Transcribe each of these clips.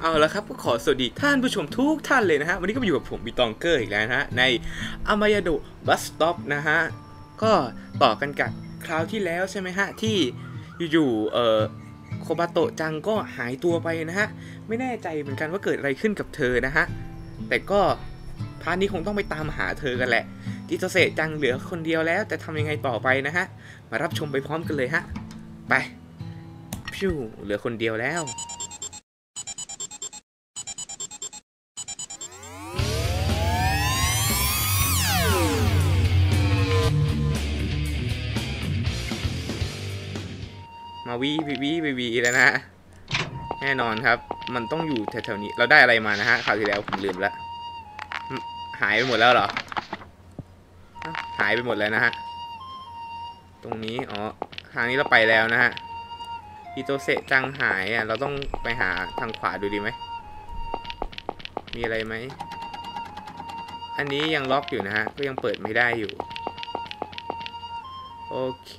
เอาละครับก็ขอสวัสดีท่านผู้ชมทุกท่านเลยนะฮะ วันนี้ก็มาอยู่กับผมบีตองเกอร์อีกแล้วนะฮะ ในอามายาโดบัสต็อปนะฮะ ก็ต่อกันกับคราวที่แล้วใช่ไหมฮะ ที่อยู่ๆเอ่อโคบาโตะจังก็หายตัวไปนะฮะ ไม่แน่ใจเหมือนกันว่าเกิดอะไรขึ้นกับเธอนะฮะ แต่ก็พาร์ทนี้คงต้องไปตามหาเธอกันแหละจิโตเซจังเหลือคนเดียวแล้วแต่ทำยังไงต่อไปนะฮะ มารับชมไปพร้อมกันเลยฮะ ไปพิวเหลือคนเดียวแล้ว วีวีวีวีวีแล้วนะแน่นอนครับ มันต้องอยู่แถวๆนี้ เราได้อะไรมานะฮะคราวที่แล้วผมลืมล้วหายไปหมดแล้วเหรอ หายไปหมดแล้วนะฮะ ตรงนี้ อ๋อ ทางนี้เราไปแล้วนะฮะอิโตเซจังหายอะ เราต้องไปหาทางขวาดูดีไหม มีอะไรไหม อันนี้ยังล็อกอยู่นะฮะ ก็ยังเปิดไม่ได้อยู่ โอเค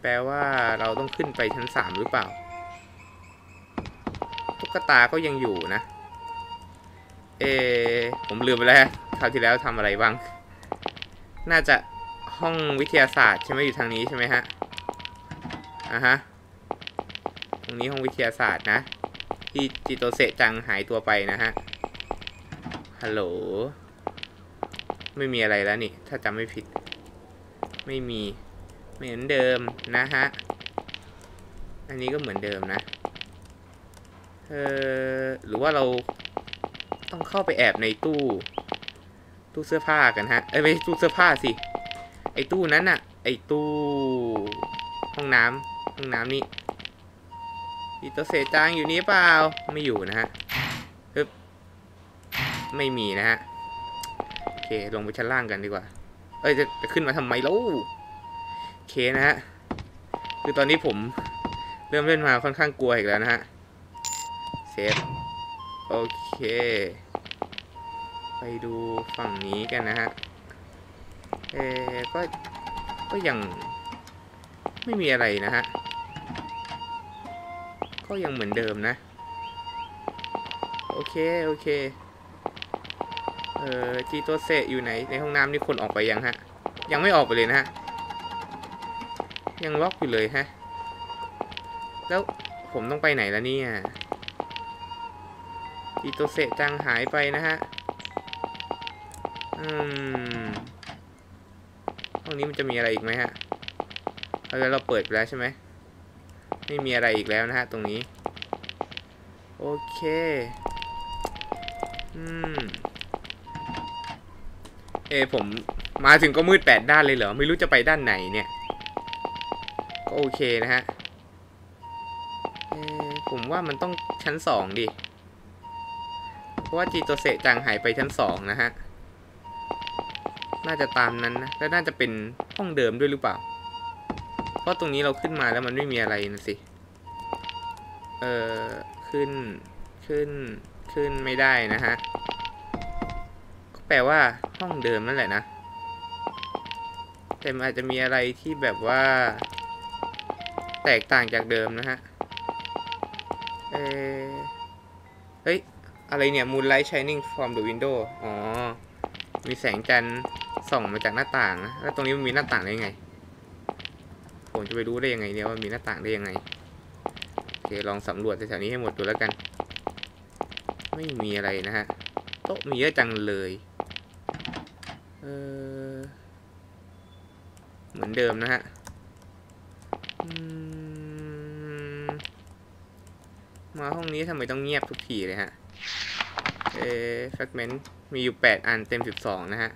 แปลว่าเราต้องขึ้นไปชั้นสามหรือเปล่า ตุ๊กตาก็ยังอยู่นะ เอ ผมลืมไปแล้วคราวที่แล้วทำอะไรบ้าง น่าจะห้องวิทยาศาสตร์ใช่ไหมอยู่ทางนี้ใช่ไหมฮะ อะฮะ ตรงนี้ห้องวิทยาศาสตร์นะ ที่จิโตเซจังหายตัวไปนะฮะ ฮัลโหล ไม่มีอะไรแล้วนี่ ถ้าจำไม่ผิด ไม่มี เหมือนเดิมนะฮะ อันนี้ก็เหมือนเดิมนะ เออหรือว่าเราต้องเข้าไปแอบในตู้ ตู้เสื้อผ้ากันฮะ เอ้ยไม่ตู้เสื้อผ้าสิ ไอตู้นั้นอะไอตู้ ห้องน้ำห้องน้ำนี่อีโตเซจางอยู่นี่เปล่า ไม่อยู่นะฮะฮึบไม่มีนะฮะ โอเค ลงไปชั้นล่างกันดีกว่า เอ้ย จะจะขึ้นมาทำไมแล้ว นะฮะ คือตอนนี้ผมเริ่มเล่นมาค่อนข้างกลัวอีกแล้วนะฮะ เซฟ โอเค ไปดูฝั่งนี้กันนะฮะ เออก็ ก็ยังไม่มีอะไรนะฮะ ก็ยังเหมือนเดิมนะ โอเค โอเค เออจีโตเซอยู่ไหน ในห้องน้ำนี่คนออกไปยังฮะ ยังไม่ออกไปเลยนะฮะ ยังล็อกอยู่เลยฮะ แล้วผมต้องไปไหนแล้วเนี่ยจิโตเซจังหายไปนะฮะ อืมห้องนี้มันจะมีอะไรอีกไหมฮะเอาแล้วเราเปิดไปแล้วใช่ไหม ไม่มีอะไรอีกแล้วนะฮะ ตรงนี้ โอเค อืม เอผมมาถึงก็มืดแปดด้านเลยเหรอ ไม่รู้จะไปด้านไหนเนี่ย โอเคนะฮะผมว่ามันต้องชั้นสองดิ เพราะว่าจีโตเซจังหายไปชั้นสองนะฮะ น่าจะตามนั้นนะ และน่าจะเป็นห้องเดิมด้วยหรือเปล่า เพราะตรงนี้เราขึ้นมาแล้วมันไม่มีอะไรนะสิ เออขึ้น ขึ้น ขึ้นไม่ได้นะฮะ ก็แปลว่าห้องเดิมนั่นแหละนะ แต่มันอาจจะมีอะไรที่แบบว่า แตกต่างจากเดิมนะฮะ เอเฮ้ย อะไรเนี่ย moonlight shining from the window อ๋อ มีแสงจันทร์ส่องมาจากหน้าต่างนะ แล้วตรงนี้มันมีหน้าต่างได้ยังไง ผมจะไปรู้ได้ยังไงเนี่ยว่ามีหน้าต่างได้ยังไง โอเค ลองสำรวจแถวนี้ให้หมดดูแล้วกัน ไม่มีอะไรนะฮะ โต๊ะมีเยอะจังเลย เออ เหมือนเดิมนะฮะ อืม มาห้องนี้ทำไมต้องเงียบทุกทีเลยฮะ เอแฟกเมนต์มีอยู่ 8 อันเต็ม 12 นะฮะ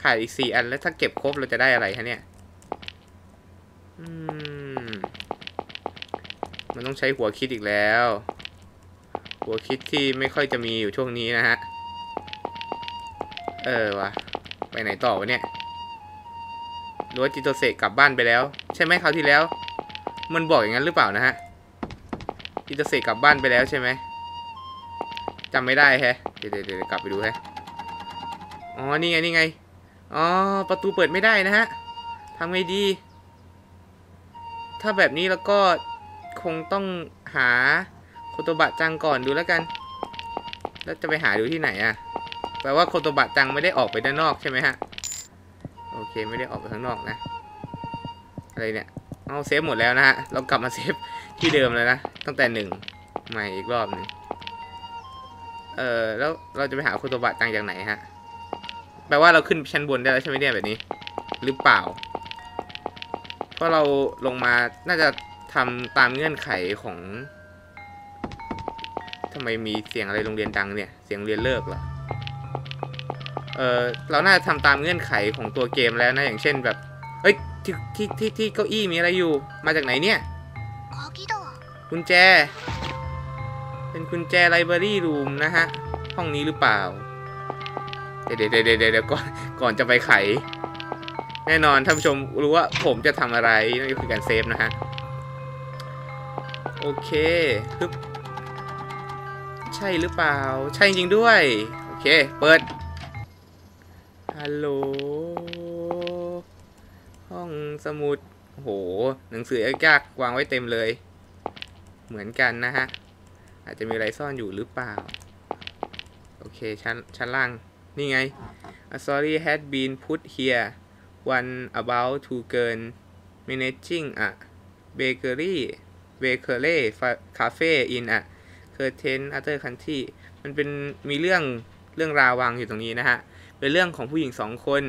ขาดอีก 4 อันแล้วถ้าเก็บครบเราจะได้อะไรฮะเนี่ย อืม มันต้องใช้หัวคิดอีกแล้ว หัวคิดที่ไม่ค่อยจะมีอยู่ช่วงนี้นะฮะ เออวะไปไหนต่อวะเนี่ยหรือว่าจิโตเซกกลับบ้านไปแล้ว ใช่ไหมคราวที่แล้ว มันบอกอย่างนั้นหรือเปล่านะฮะ จิโตเซกกลับบ้านไปแล้วใช่ไหมจำไม่ได้แฮะเดี๋ยวเดี๋ยวเดี๋ยวกลับไปดูแฮะอ๋อนี่ไงนี่ไงอ๋อประตูเปิดไม่ได้นะฮะทำไงดี ถ้าแบบนี้แล้วก็คงต้องหาโคโตบะจังก่อนดูแล้วกัน แล้วจะไปหาดูที่ไหนอะแปลว่าโคโตบะจังไม่ได้ออกไปด้านนอกใช่ไหมฮะโอเคไม่ได้ออกไปข้างนอกนะอะไรเนี่ยเอาเซฟหมดแล้วนะฮะเรากลับมาเซฟ ที่เดิมเลยนะ ตั้งแต่หนึ่งใหม่อีกรอบหนึ่งเออแล้วเราจะไปหาคุณตบะตังจากไหนฮะ แปลว่าเราขึ้นชั้นบนได้แล้วใช่ไหมเนี่ยแบบนี้ หรือเปล่า เพราะเราลงมาน่าจะทำตามเงื่อนไขของทำไมมีเสียงอะไรโรงเรียนดังเนี่ย เสียงเรียนเลิกเหรอเออเราน่าจะทำตามเงื่อนไขของตัวเกมแล้วนะอย่างเช่นแบบเอ้ยที่ที่ที่ที่เก้าอี้มีอะไรอยู่ มาจากไหนเนี่ย กุญแจ เป็นกุญแจไลบรารีรูมนะฮะ ห้องนี้หรือเปล่า เดี๋ยวเดี๋ยวเดี๋ยวเดี๋ยวก่อน ก่อนจะไปไข แน่นอนท่านผู้ชมรู้ว่าผมจะทำอะไรนั่นก็คือการเซฟนะฮะ โอเคฮึบใช่หรือเปล่า ใช่จริงด้วย โอเค เปิด ฮัลโหล ห้องสมุดโอ้โหหนังสือยากๆวางไว้เต็มเลย เหมือนกันนะฮะ อาจจะมีอะไรซ่อนอยู่หรือเปล่า โอเค ชั้น ชั้นล่าง นี่ไง A sorry had been put here one about to เกิน managing a bakery bakery cafe in a certain other country มันเป็นมีเรื่องเรื่องราววางอยู่ตรงนี้นะฮะ เป็นเรื่องของผู้หญิงสองคน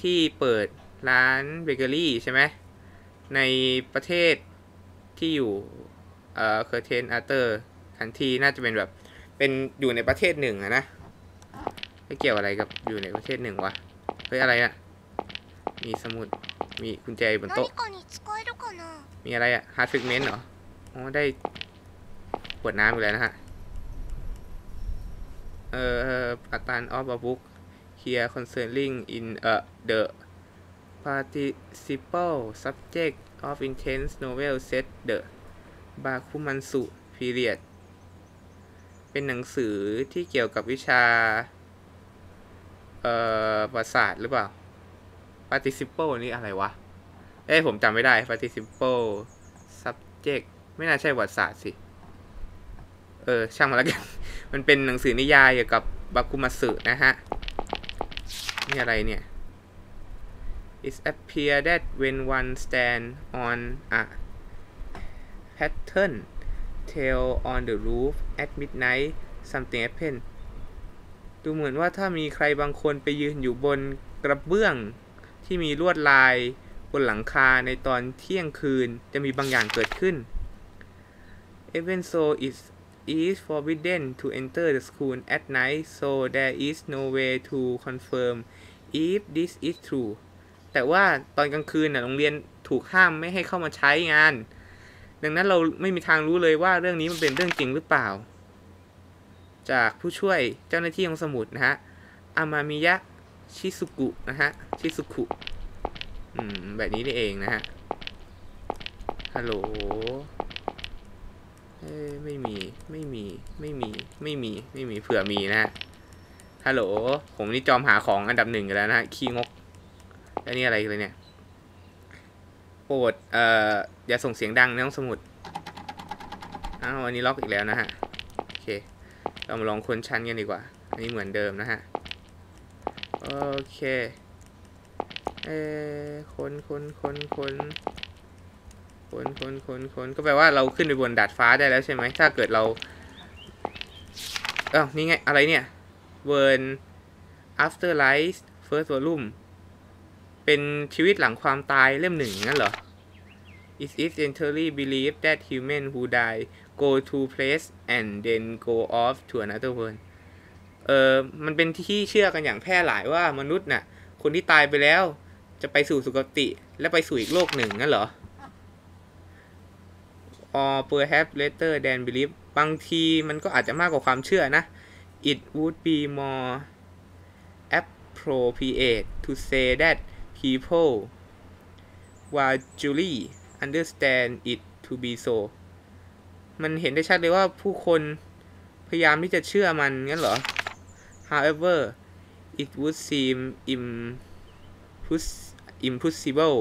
ที่เปิดร้านเบเกอรี่ใช่ไหมในประเทศที่อยู่ เอ่อเคอร์เทนอาร์เตอร์ทันทีน่าจะเป็นแบบเป็นอยู่ในประเทศหนึ่งอะนะไม่เกี่ยวอะไรกับอยู่ในประเทศหนึ่งวะเฮ้ยอะไรอะมีสมุดมีกุญแจบนโต๊ะมีอะไรอะฮาร์ดฟิกเมนต์เหรออ๋อได้ขวดน้ำอยู่แล้วนะฮะเอ่ออัตราออฟบุ๊กเฮียร์คอนเซิร์นลิงอินเอ่อเดอะ participle subject of intense novel set the Bakumansu period เป็นหนังสือที่เกี่ยวกับวิชา เอ่อประสาทหรือเปล่า participle นี่อะไรวะ เอ้ยผมจำไม่ได้ participle subject ไม่น่าใช่ประวัติศาสตร์สิ เออ ช่างมาแล้วกัน มันเป็นหนังสือนิยายเกี่ยวกับบาคุมาสึนะฮะ นี่อะไรเนี่ย It appears that when one stand on a pattern tail on the roof at midnight something happened ดูเหมือนว่าถ้ามีใครบางคนไปยืนอยู่บนกระเบื้องที่มีลวดลายบนหลังคาในตอนเที่ยงคืนจะมีบางอย่างเกิดขึ้น Even so it is forbidden to enter the school at night so there is no way to confirm if this is true แต่ว่าตอนกลางคืนน่ะโรงเรียนถูกห้ามไม่ให้เข้ามาใช้งาน ดังนั้นเราไม่มีทางรู้เลยว่าเรื่องนี้มันเป็นเรื่องจริงหรือเปล่า จากผู้ช่วยเจ้าหน้าที่ของสมุดนะฮะอามามิยะชิซุกุนะฮะชิซุกุอืมแบบนี้นี่เองนะฮะฮัลโหลเอ้ยไม่มีไม่มีไม่มีไม่มีไม่มีเผื่อมีนะฮะฮัลโหล ผมนี่จอมหาของอันดับหนึ่งกันแล้วนะฮะขี้งก แล้วนี่อะไรกันเลยเนี่ย โปรดเอ่ออย่าส่งเสียงดังในห้องสมุดอ้าวอันนี้ล็อกอีกแล้วนะฮะโอเค เรามาลองค้นชั้นกันดีกว่า อันนี้เหมือนเดิมนะฮะโอเคเอ้คนคนคนคนคนคนคนคนก็แปลว่าเราขึ้นไปบนดาดฟ้าได้แล้วใช่ไหมถ้าเกิดเราเอ้านี่ไง อะไรเนี่ย Burn After Life First Volume เป็นชีวิตหลังความตายเล่มหนึ่งงั้นเหรอ Is it entirely believed that human who die go to place and then go off to another world เออมันเป็นที่เชื่อกันอย่างแพร่หลายว่ามนุษย์น่ะ คนที่ตายไปแล้ว จะไปสู่สุคติและไปสู่อีกโลกหนึ่งงั้นเหรอ or perhaps later than belief บางทีมันก็อาจจะมากกว่าความเชื่อนะ it would be more appropriate to say that people gradually understand it to be so มันเห็นได้ชัดเลยว่าผู้คนพยายามที่จะเชื่อมันงั้นเหรอ however it would seem impossible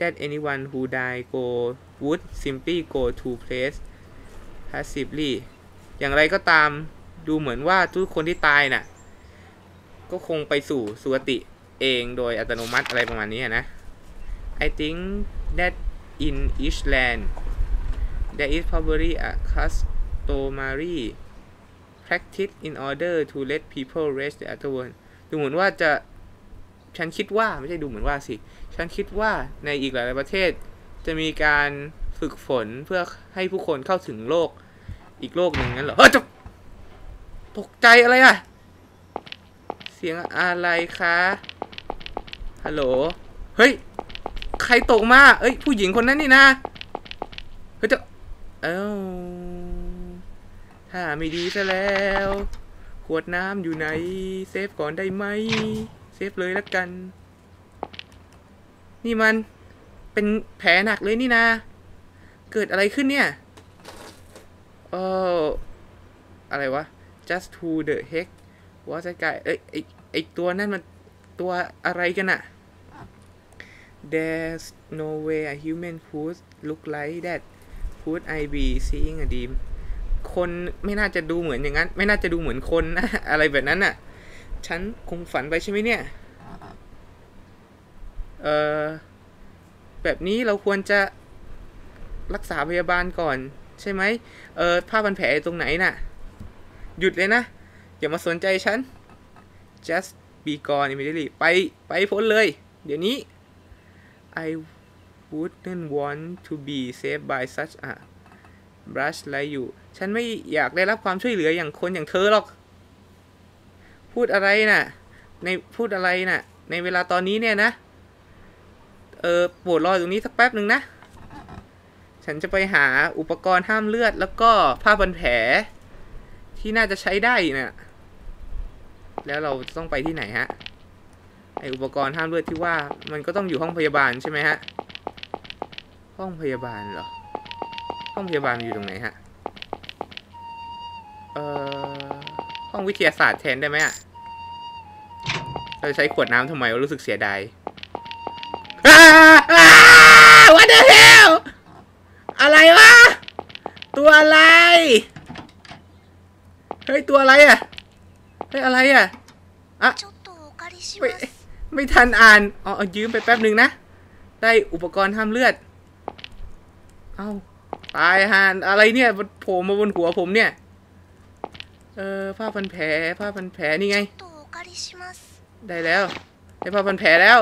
that anyone who die go would simply go to place passively อย่างไรก็ตามดูเหมือนว่าทุกคนที่ตายน่ะ ก็คงไปสู่สุคติ เองโดยอัตโนมัติอะไรประมาณนี้นะ I think that in each land there is probably a customary practice in order to let people rest the afterward ดูเหมือนว่าจะฉันคิดว่าไม่ใช่ดูเหมือนว่าสิ ฉันคิดว่าในอีกหลายประเทศ จะมีการฝึกฝนเพื่อให้ผู้คนเข้าถึงโลก อีกโลกหนึ่งงั้นเหรอเฮ้ยจะตกใจอะไรอะ เสียงอะไรคะ ฮัลโหล เฮ้ย ใครตกมา เอ้ย ผู้หญิงคนนั้นนี่นะ เฮ้ยจะเอ้าถ้าไม่ดีซะแล้ว ขวดน้ำอยู่ไหน เซฟก่อนได้ไหม เซฟเลยละกัน นี่มัน เป็นแผลหนักเลยนี่นะ เกิดอะไรขึ้นเนี่ยเอออะไรวะ just who the heck was that guy เอ้ยไอไอตัวนั่นมัน ตัวอะไรกันอะ There's no way a human could look like that could I be seeing a dream คนไม่น่าจะดูเหมือนอย่างนั้น ไม่น่าจะดูเหมือนคนนะ อะไรแบบนั้นน่ะ ฉันคงฝันไปใช่ไหมเนี่ย เออแบบนี้เราควรจะรักษาพยาบาลก่อน ใช่ไหม เออผ้าพันแผลตรงไหนน่ะ หยุดเลยนะ อย่ามาสนใจฉัน just be gone immediately ไป ไปพ้นเลย เดี๋ยวนี้ I wouldn't want to be saved by such a brush like you ฉันไม่อยากได้รับความช่วยเหลืออย่างคนอย่างเธอหรอก พูดอะไรน่ะ ในพูดอะไรน่ะ ในเวลาตอนนี้เนี่ยนะ เออปรดรอตรงนี้สักแป๊บหนึ่งนะ ฉันจะไปหาอุปกรณ์ห้ามเลือด แล้วก็ผ้าพันแผลที่น่าจะใช้ได้น่ะ แล้วเราต้องไปที่ไหนฮะไออุปกรณ์ห้ามเลือดที่ว่ามันก็ต้องอยู่ห้องพยาบาลใช่ไหมฮะห้องพยาบาลเหรอห้องพยาบาลอยู่ตรงไหนฮะเอ่อห้องวิทยาศาสตร์แทนได้ไหมอะเราใช้ขวดน้ำทำไมวะรู้สึกเสียดายอ่าอ่า What the hell อะไรวะ ตัวอะไร เฮ้ย ตัวอะไรอะ เฮ้ย อะไรอะ อะไม่ไม่ทันอ่านเอาเอายืมไปแป๊บหนึ่งนะ ได้อุปกรณ์ห้ามเลือด เอาตายฮานอะไรเนี่ยผมมาบนหัวผมเนี่ย เออผ้าพันแผลผ้าพันแผลนี่ไง ได้แล้วได้ผ้าพันแผลแล้ว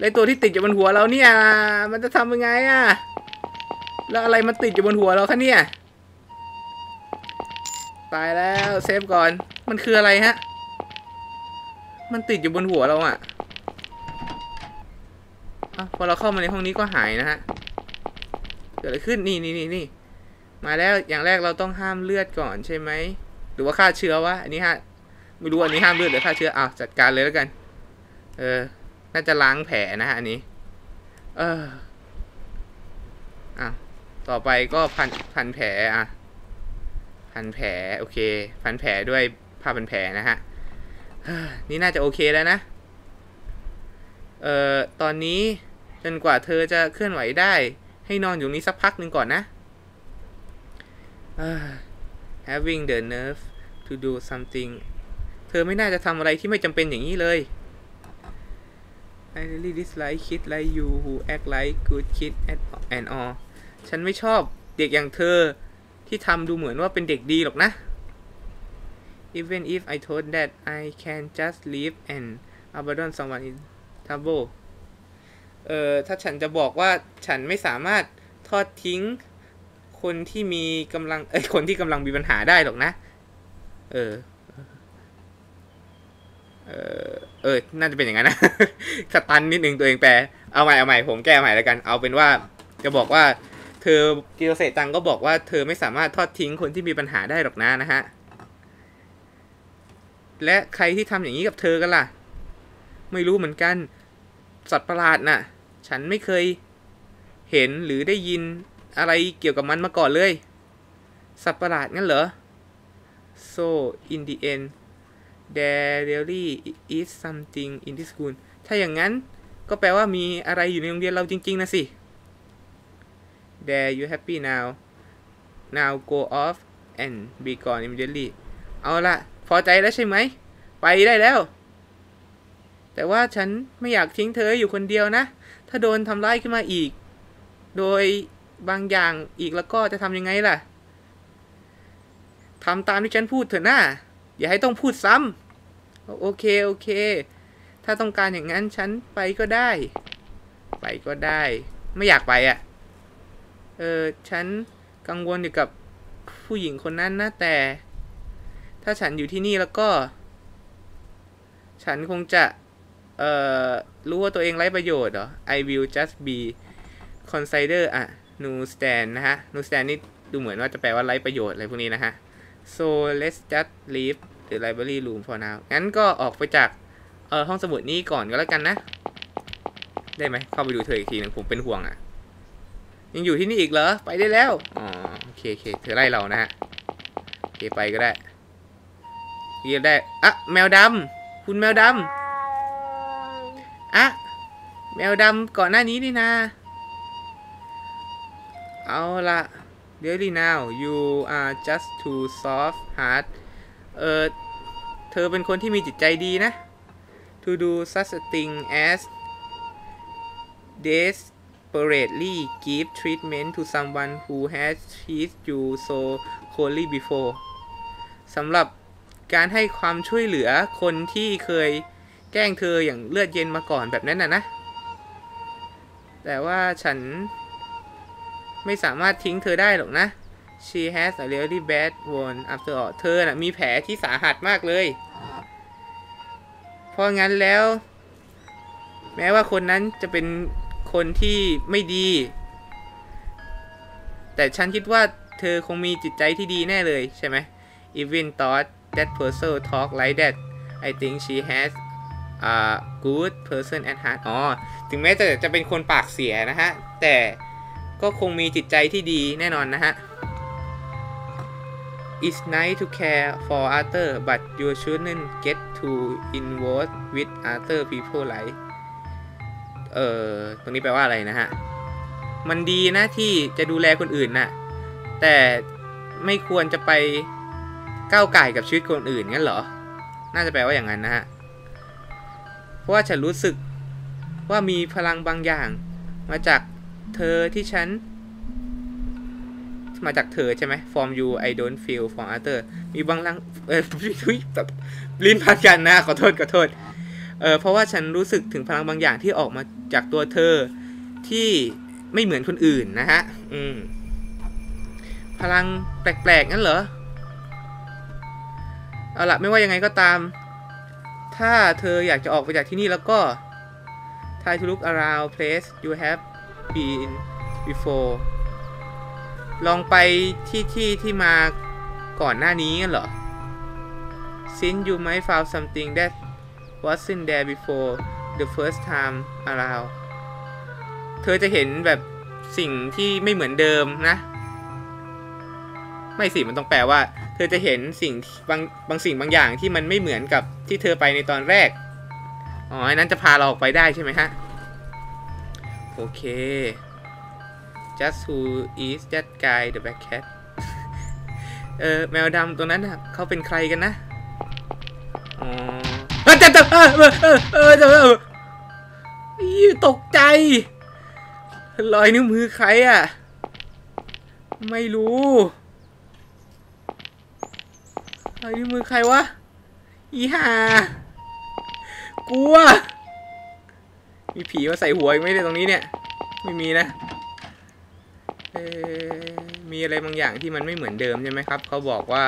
ไอตัวที่ติดอยู่บนหัวเราเนี่ย มันจะทำยังไงอะแล้วอะไรมันติดอยู่บนหัวเราคะเนี่ย ตายแล้วเซฟก่อน มันคืออะไรฮะ มันติดอยู่บนหัวเราอะอะพอเราเข้ามาในห้องนี้ก็หายนะฮะ เกิดอะไรขึ้น นี่นี่นี่นี่ มาแล้ว อย่างแรกเราต้องห้ามเลือดก่อนใช่ไหม หรือว่าฆ่าเชื้อวะ อันนี้ฮะ ไม่รู้อันนี้ห้ามเลือดหรือฆ่าเชื้ออ้าวจัดการเลยแล้วกัน เออ น่าจะล้างแผลนะฮะอันนี้ เอออะต่อไปก็พันพันแผลอะ พันแผล โอเค พันแผลด้วยผ้าพันแผลนะฮะ นี่น่าจะโอเคแล้วนะ เอ่อ ตอนนี้จนกว่าเธอจะเคลื่อนไหวได้ ให้นอนอยู่นี้สักพักหนึ่งก่อนนะ having the nerve to do something เธอไม่น่าจะทำอะไรที่ไม่จำเป็นอย่างนี้เลย I really dislike kids like you who act like good kid at and all ฉันไม่ชอบเด็กอย่างเธอที่ทำดูเหมือนว่าเป็นเด็กดีหรอกนะ Even if I told that I can just leave and abandon someone in trouble เอ่อถ้าฉันจะบอกว่าฉันไม่สามารถทอดทิ้ง คนที่มีกำลังเอ้ยคนที่กำลังมีปัญหาได้หรอกนะ เออเออเออ น่าจะเป็นอย่างนั้นนะสตันนิดนึงตัวเองแปล เอาใหม่เอาใหม่ผมแก้ใหม่แล้วกัน เอาเป็นว่าจะบอกว่า เธอกิโรเซตังก็บอกว่าเธอไม่สามารถทอดทิ้งคนที่มีปัญหาได้หรอกนะนะฮะ และใครที่ทำอย่างนี้กับเธอกันล่ะ ไม่รู้เหมือนกัน สัตว์ประหลาดน่ะ ฉันไม่เคยเห็นหรือได้ยินอะไรเกี่ยวกับมันมาก่อนเลย สัตว์ประหลาดงั้นเหรอ so in the end there really is something in this school ถ้าอย่างนั้นก็แปลว่ามีอะไรอยู่ในโรงเรียนเราจริง ๆนะสิ there you happy now now go off and be gone immediately เอาละ พอใจแล้วใช่ไหม ไปได้แล้ว แต่ว่าฉันไม่อยากทิ้งเธออยู่คนเดียวนะ ถ้าโดนทำร้ายขึ้นมาอีก โดยบางอย่างอีกแล้วก็จะทำยังไงล่ะทำตามที่ฉันพูดเถอะนะอย่าให้ต้องพูดซ้ำโอเคโอเค ถ้าต้องการอย่างนั้นฉันไปก็ได้ ไปก็ได้ ไม่อยากไปอะ่ะ เออฉันกังวลอยู่กับผู้หญิงคนนั้นนะแต่ ถ้าฉันอยู่ที่นี่แล้วก็ ฉันคงจะ เอ่อ รู้ว่าตัวเองไร้ประโยชน์เหรอ I will just be consider อะ no stand นะฮะ no stand นี่ดูเหมือนว่าจะแปลว่าไร้ประโยชน์อะไรพวกนี้นะฮะ so let's just leave the library room for now งั้นก็ออกไปจาก เออห้องสมุดนี้ก่อนก็แล้วกันนะ ได้ไหม เข้าไปดูเธออีกทีหนึงผมเป็นห่วงอะ ยังอยู่ที่นี่อีกเหรอ ไปได้แล้ว อ๋อ โอเคโอเคเธอไล่เรานะฮะ โอเค ไปก็ได้ เรียกได้อะแมวดำคุณแมวดำอะแมวดำก่อนหน้านี้นี่นะเอาละ really now you are just too soft heart เออเธอเป็นคนที่มีจิตใจดีนะ to do such a thing as desperately give treatment to someone who has treated you so coldly before สำหรับ การให้ความช่วยเหลือคนที่เคยแกล้งเธออย่างเลือดเย็นมาก่อนแบบนั้นน่ะนะ แต่ว่าฉันไม่สามารถทิ้งเธอได้หรอกนะ she has a really bad wound after all เธอน่ะมีแผลที่สาหัสมากเลย เพราะงั้นแล้ว แม้ว่าคนนั้นจะเป็นคนที่ไม่ดี แต่ฉันคิดว่าเธอคงมีจิตใจที่ดีแน่เลยใช่ไหม even thought that person talk like that I think she has a good person at heart อ๋อ ถึงแม้จะจะเป็นคนปากเสียนะฮะ แต่ก็คงมีจิตใจที่ดีแน่นอนนะฮะ It's nice to care for other but you shouldn't get too involved with other people like เอ่อ ตรงนี้แปลว่าอะไรนะฮะ มันดีนะที่จะดูแลคนอื่นน่ะ แต่ไม่ควรจะไป ก้าวไก่กับชีวิตคนอื่นงั้นเหรอ น่าจะแปลว่าอย่างนั้นนะฮะ เพราะว่าฉันรู้สึกว่ามีพลังบางอย่าง มาจากเธอที่ฉัน มาจากเธอใช่ไหม from you I don't feel from other มีบางลังเออทุยแบบลิ้นพันกันนะ ขอโทษ ขอโทษ เออเพราะว่าฉันรู้สึกถึงพลังบางอย่างที่ออกมาจากตัวเธอที่ไม่เหมือนคนอื่นนะฮะ อืม พลังแปลกๆงั้นเหรอ เอาละไม่ว่ายังไงก็ตาม ถ้าเธออยากจะออกไปจากที่นี่แล้วก็ try to look around place you have been before ลองไปที่ที่ที่มาก่อนหน้านี้งั้นเหรอ since you might found something that wasn't there before the first time around เธอจะเห็นแบบสิ่งที่ไม่เหมือนเดิมนะ ไม่สิ มันต้องแปลว่า ธอจะเห็นสิ่งบางบางสิ่งบางอย่างที่มันไม่เหมือนกับที่เธอไปในตอนแรก อ๋ออันนั้นจะพาเราออกไปได้ใช่ไหมฮะ โอเค just who is that guy the black cat เออแมวดำตัวนั้นนะเขาเป็นใครกันนะอ๋อจะจะเออเออเออเออจะเออตกใจ รอยนิ้วมือใครอะ ไม่รู้ รอยนิ้วมือใครวะ อีห่ากลัว มีผีมาใส่หัวอีกไหมเนี่ยตรงนี้เนี่ย ไม่มีนะเอมีอะไรบางอย่างที่มันไม่เหมือนเดิมใช่ไหมครับ เขาบอกว่า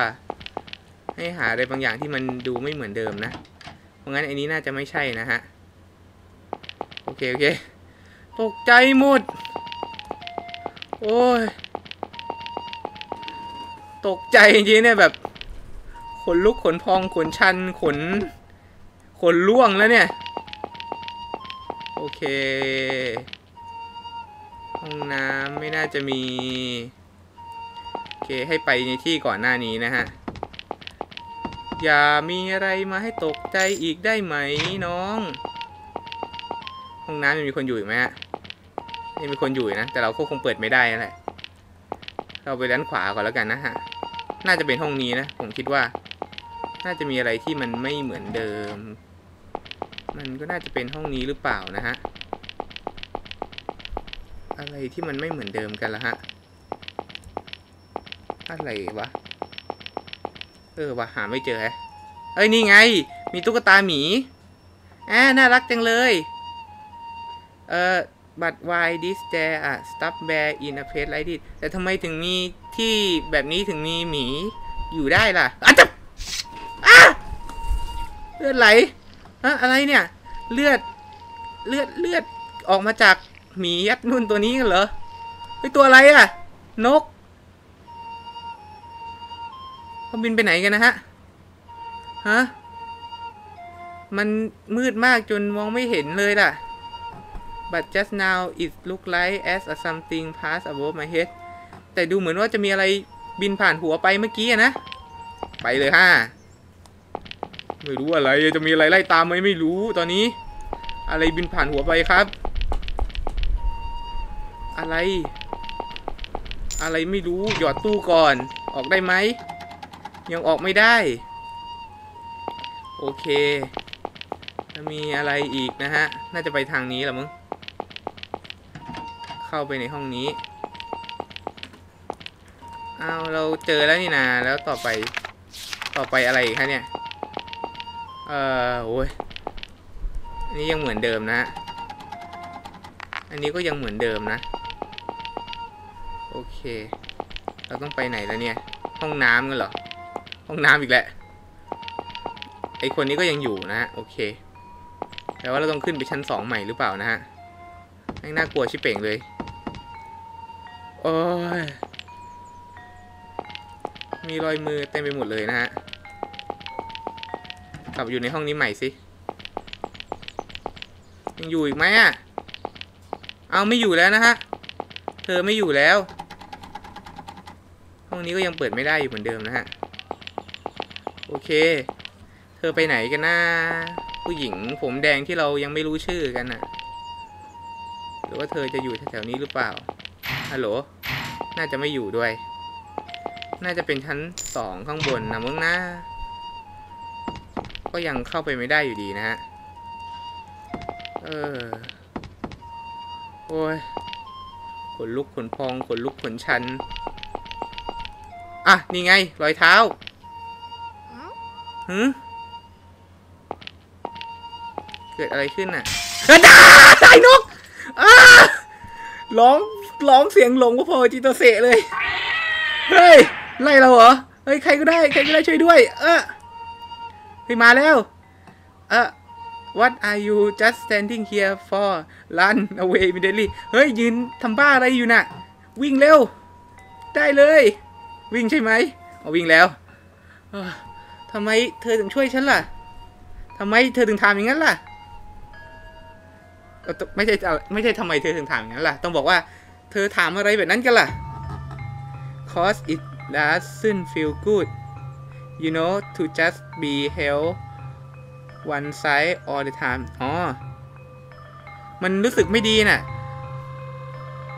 ให้หาอะไรบางอย่างที่มันดูไม่เหมือนเดิมนะ เพราะงั้นไอันนี้น่าจะไม่ใช่นะฮะ โอเค โอเค ตกใจหมด โอ้ย ตกใจจริงๆเนี่ยแบบ ขนลุกขนพองขนชันขน ขนล่วงแล้วเนี่ย โอเค ห้องน้ำไม่น่าจะมี โอเค ให้ไปในที่ก่อนหน้านี้นะฮะ อย่ามีอะไรมาให้ตกใจอีกได้ไหมน้อง ห้องน้ำยังมีคนอยู่อีกไหมฮะยังมีคนอยู่นะ แต่เราก็คงเปิดไม่ได้นั่นแหละเราไปด้านขวาก่อนแล้วกันนะฮะ น่าจะเป็นห้องนี้นะ ผมคิดว่า น่าจะมีอะไรที่มันไม่เหมือนเดิม มันก็น่าจะเป็นห้องนี้หรือเปล่านะฮะ อะไรที่มันไม่เหมือนเดิมกันละฮะ อะไรวะ เออวะหาไม่เจอฮะเอ้ยนี่ไง มีตุ๊กตาหมีแอ่าน่ารักจังเลย เออ but why this there อะ stuff bear in a place like this แต่ทำไมถึงมีที่แบบนี้ถึงมีหมีอยู่ได้ล่ะอะจับอะ ลือดไหลฮะอะไรเนี่ย เลือด เลือด เลือด ออกมาจากหมียัดนุ่นตัวนี้กันเหรอเฮ้ยตัวอะไรอะนกเขาบินไปไหนกันนะฮะ ฮะ มันมืดมากจนมองไม่เห็นเลยล่ะ but just now it look like as a something pass above my head แต่ดูเหมือนว่าจะมีอะไรบินผ่านหัวไปเมื่อกี้นะ ไปเลยฮะ ไม่รู้อะไร จะมีอะไรไล่ตามไหมไม่รู้ตอนนี้ อะไรบินผ่านหัวไปครับ อะไร อะไรไม่รู้หยอดตู้ก่อน ออกได้ไหม ยังออกไม่ได้ โอเคจะมีอะไรอีกนะฮะ น่าจะไปทางนี้แหละมั้ง เข้าไปในห้องนี้เอาเราเจอแล้วนี่นา แล้วต่อไป ต่อไปอะไรอีกคะเนี่ย เอ่อโอ้ยอันนี้ยังเหมือนเดิมนะ อันนี้ก็ยังเหมือนเดิมนะ โอเค เราต้องไปไหนแล้วเนี่ย ห้องน้ำกันเหรอ ห้องน้ำอีกแล้ว ไอคนนี้ก็ยังอยู่นะโอเคแต่ว่าเราต้องขึ้นไปชั้นสองใหม่หรือเปล่านะฮะน่ากลัวชิเป่งเลย โอ้ยมีรอยมือเต็มไปหมดเลยนะฮะ กลับอยู่ในห้องนี้ใหม่สิยังอยู่อีกไหมอะ เอาไม่อยู่แล้วนะฮะ เธอไม่อยู่แล้ว ห้องนี้ก็ยังเปิดไม่ได้อยู่เหมือนเดิมนะฮะ โอเค เธอไปไหนกันนะผู้หญิงผมแดงที่เรายังไม่รู้ชื่อกันน่ะ หรือว่าเธอจะอยู่แถวๆนี้หรือเปล่า ฮัลโหล น่าจะไม่อยู่ด้วย น่าจะเป็นชั้นสองข้างบนนะมึงนะ ก็ยังเข้าไปไม่ได้อยู่ดีนะฮะ เออ โอ้ยขนลุกขนพองขนลุกขนชัน อะ นี่ไง รอยเท้าหืมเกิดอะไรขึ้นน่ะอาจารย์ไนกอ้าร้องร้องเสียงหลงก็พอจิโตเสะเลย เฮ้ย ไล่เราเหรอ เฮ้ย ใครก็ได้ ใครก็ได้ช่วยด้วย เออ เฮ้มาแล้ว เออ What are you just standing here for run away immediately เฮ้ย ยืนทำบ้าอะไรอยู่น่ะ วิ่งเร็ว ได้เลย วิ่งใช่ไหมเอาวิ่งแล้วทำไมเธอถึงช่วยฉันล่ะทำไมเธอถึงทำอย่างนั้นล่ะไม่ใช่ไม่ใช่ทำไมเธอถึงถามอย่างนั้นล่ะ ต้องบอกว่า เธอถามอะไรแบบนั้นกันล่ะ cause it doesn't feel good you know to just be held one side all the time อ๋อ มันรู้สึกไม่ดีน่ะ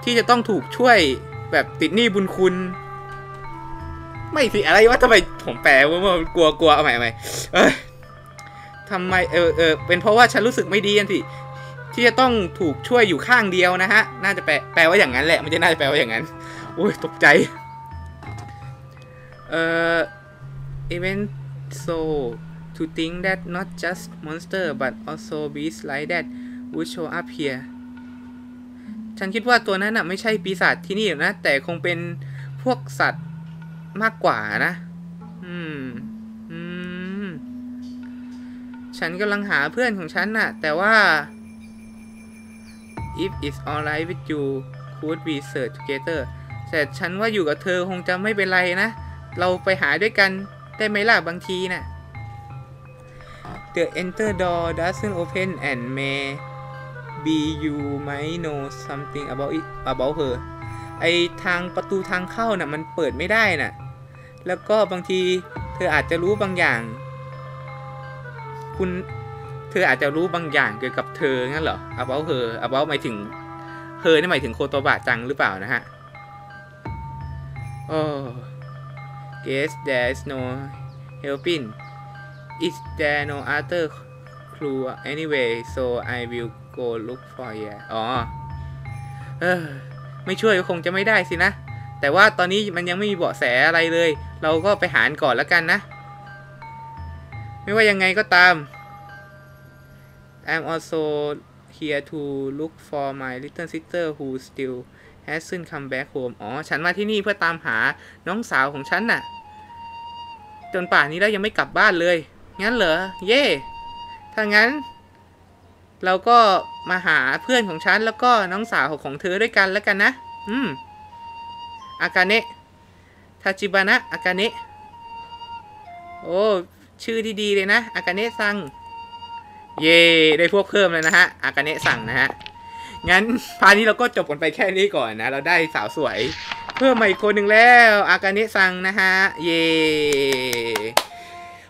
ที่จะต้องถูกช่วยแบบติดหนี้บุญคุณ ไม่สิอะไรวะทำไมผมแปลว่ามันกลัวกลัวเอาใหม่ใหม่เอ้ยทำไมเออเออเป็นเพราะว่าฉันรู้สึกไม่ดีกันสิที่จะต้องถูกช่วยอยู่ข้างเดียวนะฮะ น่าจะแปลแปลว่าอย่างนั้นแหละม่ใช่น่าจะแปลว่าอย่างนั้นโอ้ยตกใจ เออ even so to think that not just monster but also beasts like that would show up here ฉันคิดว่าตัวนั้นน่ะไม่ใช่ปีศาจที่นี่หรอกนะ แต่คงเป็นพวกสัตว์มากกว่านะ อืม อืม ฉันกำลังหาเพื่อนของฉันน่ะ แต่ว่า if it's alright with you could we search together แต่ฉันว่าอยู่กับเธอคงจะไม่เป็นไรนะ เราไปหาด้วยกัน ได้ไหมล่ะบางทีน่ะ The enter door doesn't open and may be you might know something about it about her ไอทางประตูทางเข้าน่ะมันเปิดไม่ได้น่ะ แล้วก็บางทีเธออาจจะรู้บางอย่าง คุณเธออาจจะรู้บางอย่างเกี่ยวกับเธองั้นเหรอ about her about หมายถึง her นี่หมายถึงโคโตบะจังหรือเปล่านะฮะ โอ้ guess there's no helping is there no other clue anyway so I will go look for you อ๋อเออไม่ช่วยก็คงจะไม่ได้สินะ แต่ว่าตอนนี้มันยังไม่มีเบาะแสอะไรเลย เราก็ไปหารก่อนแล้วกันนะ ไม่ว่ายังไงก็ตาม I'm also here to look for my little sister who still hasn't come back home อ๋อ ฉันมาที่นี่เพื่อตามหาน้องสาวของฉันน่ะ จนป่านนี้แล้วยังไม่กลับบ้านเลย งั้นเหรอ เย่ถ้างั้น เราก็มาหาเพื่อนของฉันแล้วก็น้องสาวของเธอด้วยกันแล้วกันนะ อืม อากาเนะ ทาจิบานะ อากาเนะ โอ้ ชื่อที่ดีเลยนะ อากาเนะซัง เย่ได้พวกเพิ่มเลยนะฮะ อากาเนะสั่งนะฮะ งั้นพาร์ทนี้เราก็จบกันไปแค่นี้ก่อนนะ เราได้สาวสวย เพิ่มมาอีกคนหนึ่งแล้ว อากาเนะซังนะฮะ เย่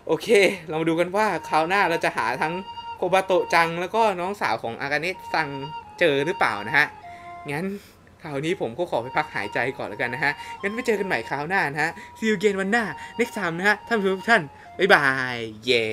โอเค เรามาดูกันว่าคราวหน้าเราจะหาทั้งโคบาโตะจังแล้วก็น้องสาวของอากาเนะซังเจอหรือเปล่านะฮะ งั้นคราวนี้ผมก็ขอไปพักหายใจก่อนแล้วกันนะฮะ งั้นไปเจอกันใหม่คราวหน้านะฮะ see you again วันหน้า next time นะฮะ ท่านผู้ชมทุกท่าน บ๊ายบาย เย้